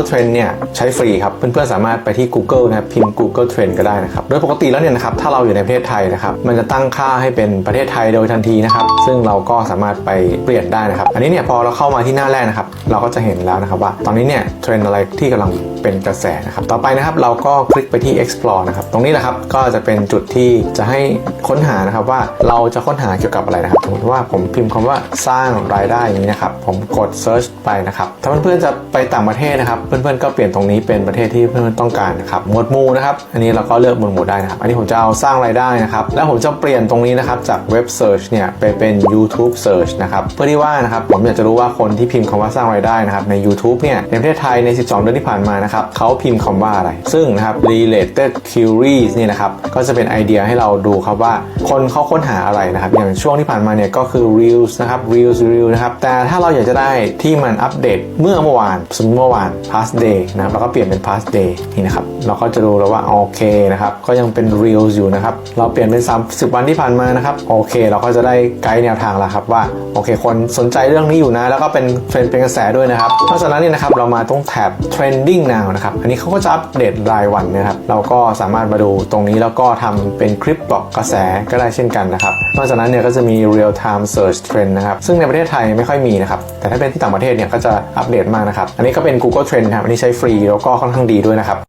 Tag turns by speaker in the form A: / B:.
A: Google Trend เนี่ยใช้ฟรีครับ เพื่อนๆสามารถไปที่ Google นะครับพิมพ์ Google Trend ก็ได้นะครับ โดยปกติแล้วเนี่ยนะครับถ้าเราอยู่ในประเทศไทยนะครับมันจะตั้งค่าให้เป็นประเทศไทยโดยทันทีนะครับซึ่งเราก็สามารถไปเปลี่ยนได้นะครับ อันนี้เนี่ยพอเราเข้ามาที่หน้าแรกนะครับ เราก็จะเห็นแล้วนะครับว่าตอนนี้เนี่ยเทรนอะไรที่กำลังเป็นกระแสนะครับ ต่อไปนะครับเราก็คลิกไปที่ explore นะครับ ตรงนี้แหละครับก็จะเป็นจุดที่จะให้ค้นหานะครับว่าเราจะค้นหาเกี่ยวกับอะไรนะครับสมมติว่าผมพิมพ์คำว่าสร้างรายได้อย่างนี้นะครับ ผมกด search ไปนะครับ ถ้าเพื่อนๆจะไปต่างประเทศนะครับ เพื่อนๆก็เปลี่ยนตรงนี้เป็นประเทศที่เพื่อนๆต้องการนะครับ หมวดหมู่นะครับ อันนี้เราก็เลือกหมวดหมู่ได้นะครับ อันนี้ผมจะเอาสร้างรายได้นะครับ แล้วผมจะเปลี่ยนตรงนี้นะครับจากเว็บ search เนี่ยไปเป็น YouTube search นะครับเพื่อที่ว่านะครับผมอยากจะรู้ว่าคนที่พิมพ์คำว่าสร้างรายได้นะครับใน YouTube เนี่ยในประเทศไทยใน 12 เดือนที่ผ่านมานะครับเขาพิมพ์คำว่าอะไร ซึ่งนะครับ related queries นี่นะครับก็จะเป็นไอเดียให้เราดูครับว่าคนเขาค้นหาอะไรนะครับอย่างช่วงที่ผ่านมาเนี่ยก็คือ reels นะครับ reels reels นะครับแต่ถ้าเราอยากจะได้ที่มันอัปเดตเมื่อเมื่อวานสมมติเมื่อวาน past day นะครับแล้วก็เปลี่ยนเป็น past day นี่นะครับเราก็จะดูแล้วว่าโอเคนะครับก็ยังเป็น reels อยู่นะครับเราเปลี่ยนเป็น 30 วันที่ผ่านมานะครับโอเค เราก็จะได้ไกด์แนวทางแล้วครับว่าโอเคคนสนใจเรื่องนี้อยู่นะ แล้วก็เป็นเทรนเป็นกระแสด้วยนะครับนอกจากนั้นเนี่ยนะครับเรามาตรงแท็บ trending now นะครับอันนี้เขาก็จะอัปเดตรายวันนะครับเราก็สามารถมาดูตรงนี้แล้วก็ทำเป็นคลิปบอกกระแสก็ได้เช่นกันนะครับนอกจากนั้นเนี่ยก็จะมี real time search trend นะครับซึ่งในประเทศไทยไม่ค่อยมีนะครับแต่ถ้าเป็นที่ต่างประเทศเนี่ยก็จะอัปเดตมากนะครับอันนี้ก็เป็น Google Trend นะครับอันนี้ใช้ฟรีแล้วก็ค่อนข้างดีด้วยนะครับ